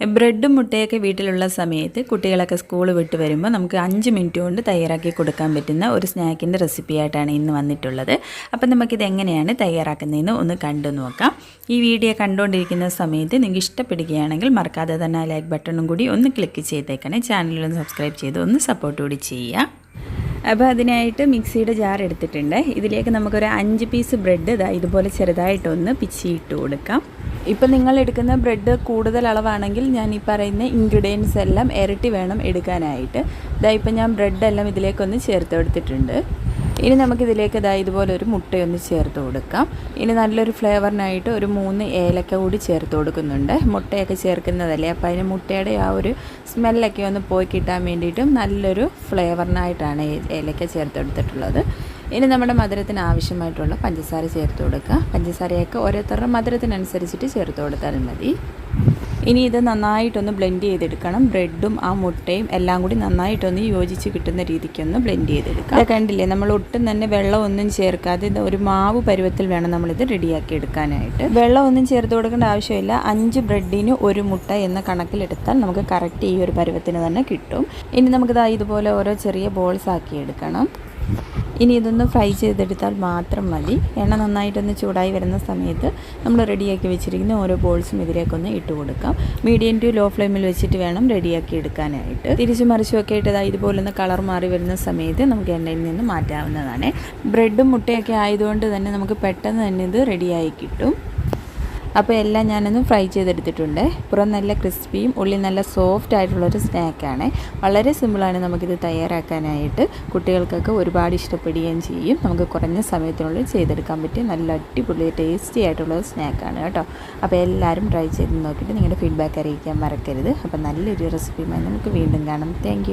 ബ്രെഡും മുട്ടയൊക്കെ വീട്ടിലുള്ള സമയത്ത് കുട്ടികളൊക്കെ സ്കൂൾ വിട്ട് വരുമ്പോൾ നമുക്ക് അഞ്ച് മിനിറ്റ് കൊണ്ട് തയ്യാറാക്കി കൊടുക്കാൻ പറ്റുന്ന ഒരു സ്നാക്കിന്റെ റെസിപ്പിയായിട്ടാണ് ഇന്ന് വന്നിട്ടുള്ളത്. അപ്പം നമുക്കിത് എങ്ങനെയാണ് തയ്യാറാക്കുന്നതെന്ന് ഒന്ന് കണ്ടു നോക്കാം. ഈ വീഡിയോ കണ്ടുകൊണ്ടിരിക്കുന്ന സമയത്ത് നിങ്ങൾക്ക് ഇഷ്ടപ്പെടുകയാണെങ്കിൽ മറക്കാതെ തന്നെ ലൈക്ക് ബട്ടണും കൂടി ഒന്ന് ക്ലിക്ക് ചെയ്തേക്കണേ. ചാനലൊന്ന് സബ്സ്ക്രൈബ് ചെയ്ത് ഒന്ന് സപ്പോർട്ട് കൂടി ചെയ്യുക. അപ്പോൾ അതിനായിട്ട് മിക്സിയുടെ ജാർ എടുത്തിട്ടുണ്ട്. ഇതിലേക്ക് നമുക്കൊരു അഞ്ച് പീസ് ബ്രെഡ് ഇതാ ഇതുപോലെ ചെറുതായിട്ടൊന്ന് പിച്ചിയിട്ട് കൊടുക്കാം. ഇപ്പം നിങ്ങൾ എടുക്കുന്ന ബ്രെഡ് കൂടുതൽ അളവാണെങ്കിൽ ഞാൻ ഈ പറയുന്ന ഇൻഗ്രീഡിയൻസ് എല്ലാം ഇരട്ടി വേണം എടുക്കാനായിട്ട്. ഇതാ ഇപ്പം ഞാൻ ബ്രെഡെല്ലാം ഇതിലേക്കൊന്ന് ചേർത്ത് കൊടുത്തിട്ടുണ്ട്. ഇനി നമുക്കിതിലേക്ക് ഇതാ ഇതുപോലെ ഒരു മുട്ടയൊന്ന് ചേർത്ത് കൊടുക്കാം. ഇനി നല്ലൊരു ഫ്ലേവറിനായിട്ട് ഒരു മൂന്ന് ഏലക്ക കൂടി ചേർത്ത് കൊടുക്കുന്നുണ്ട്. മുട്ടയൊക്കെ ചേർക്കുന്നതല്ലേ? അപ്പോൾ അതിന് മുട്ടയുടെ ആ ഒരു സ്മെല്ലൊക്കെ ഒന്ന് പോയി കിട്ടാൻ വേണ്ടിയിട്ടും നല്ലൊരു ഫ്ലേവറിനായിട്ടാണ് ഏലക്ക ചേർത്ത് കൊടുത്തിട്ടുള്ളത് ഇനി നമ്മുടെ മധുരത്തിന് ആവശ്യമായിട്ടുള്ള പഞ്ചസാര ചേർത്ത് കൊടുക്കുക പഞ്ചസാരയൊക്കെ ഓരോരുത്തരുടെ മധുരത്തിനനുസരിച്ചിട്ട് ചേർത്ത് കൊടുത്താൽ മതി. ഇനി ഇത് നന്നായിട്ടൊന്ന് ബ്ലെൻഡ് ചെയ്തെടുക്കണം. ബ്രെഡും ആ മുട്ടയും എല്ലാം കൂടി നന്നായിട്ടൊന്ന് യോജിച്ച് കിട്ടുന്ന രീതിക്കൊന്ന് ബ്ലെൻഡ് ചെയ്തെടുക്കാം. കണ്ടില്ലേ നമ്മൾ ഒട്ടും തന്നെ വെള്ളമൊന്നും ചേർക്കാതെ ഇത് ഒരു മാവ് പരുവത്തിൽ വേണം നമ്മളിത് റെഡിയാക്കി എടുക്കാനായിട്ട്. വെള്ളമൊന്നും ചേർത്ത് കൊടുക്കേണ്ട ആവശ്യമില്ല. അഞ്ച് ബ്രെഡിന് ഒരു മുട്ട എന്ന കണക്കിലെടുത്താൽ നമുക്ക് കറക്റ്റ് ഈ ഒരു പരുവത്തിന് തന്നെ കിട്ടും. ഇനി നമുക്കിത് ഇതുപോലെ ഓരോ ചെറിയ ബോൾസ് ആക്കി എടുക്കണം. ഇനി ഇതൊന്ന് ഫ്രൈ ചെയ്തെടുത്താൽ മാത്രം മതി. എണ്ണ നന്നായിട്ടൊന്ന് ചൂടായി വരുന്ന സമയത്ത് നമ്മൾ റെഡിയാക്കി വെച്ചിരിക്കുന്ന ഓരോ ബോൾസും ഇതിലേക്കൊന്ന് ഇട്ട് കൊടുക്കാം. മീഡിയം ടു ലോ ഫ്ലെയിമിൽ വെച്ചിട്ട് വേണം റെഡിയാക്കി എടുക്കാനായിട്ട്. തിരിച്ചു മറിച്ചുമൊക്കെ ഇട്ടത് ഇതുപോലൊന്ന് കളർ മാറി വരുന്ന സമയത്ത് നമുക്ക് എണ്ണയിൽ നിന്ന് മാറ്റാവുന്നതാണ്. ബ്രെഡും മുട്ടയൊക്കെ ആയതുകൊണ്ട് തന്നെ നമുക്ക് പെട്ടെന്ന് തന്നെ ഇത് റെഡിയായി കിട്ടും. അപ്പോൾ എല്ലാം ഞാനൊന്ന് ഫ്രൈ ചെയ്തെടുത്തിട്ടുണ്ട്. പുറം നല്ല ക്രിസ്പിയും ഉള്ളിൽ നല്ല സോഫ്റ്റ് ആയിട്ടുള്ളൊരു സ്നാക്കാണ്. വളരെ സിമ്പിളാണ് നമുക്കിത് തയ്യാറാക്കാനായിട്ട്. കുട്ടികൾക്കൊക്കെ ഒരുപാട് ഇഷ്ടപ്പെടുകയും ചെയ്യും. നമുക്ക് കുറഞ്ഞ സമയത്തിനുള്ളിൽ ചെയ്തെടുക്കാൻ പറ്റിയ നല്ല അടിപൊളി ടേസ്റ്റി ആയിട്ടുള്ള സ്നാക്കാണ് കേട്ടോ. അപ്പോൾ എല്ലാവരും ട്രൈ ചെയ്ത് നോക്കിയിട്ട് നിങ്ങളുടെ ഫീഡ്ബാക്ക് അറിയിക്കാൻ മറക്കരുത്. അപ്പോൾ നല്ലൊരു റെസിപ്പിയുമായി നമുക്ക് വീണ്ടും കാണാം. താങ്ക്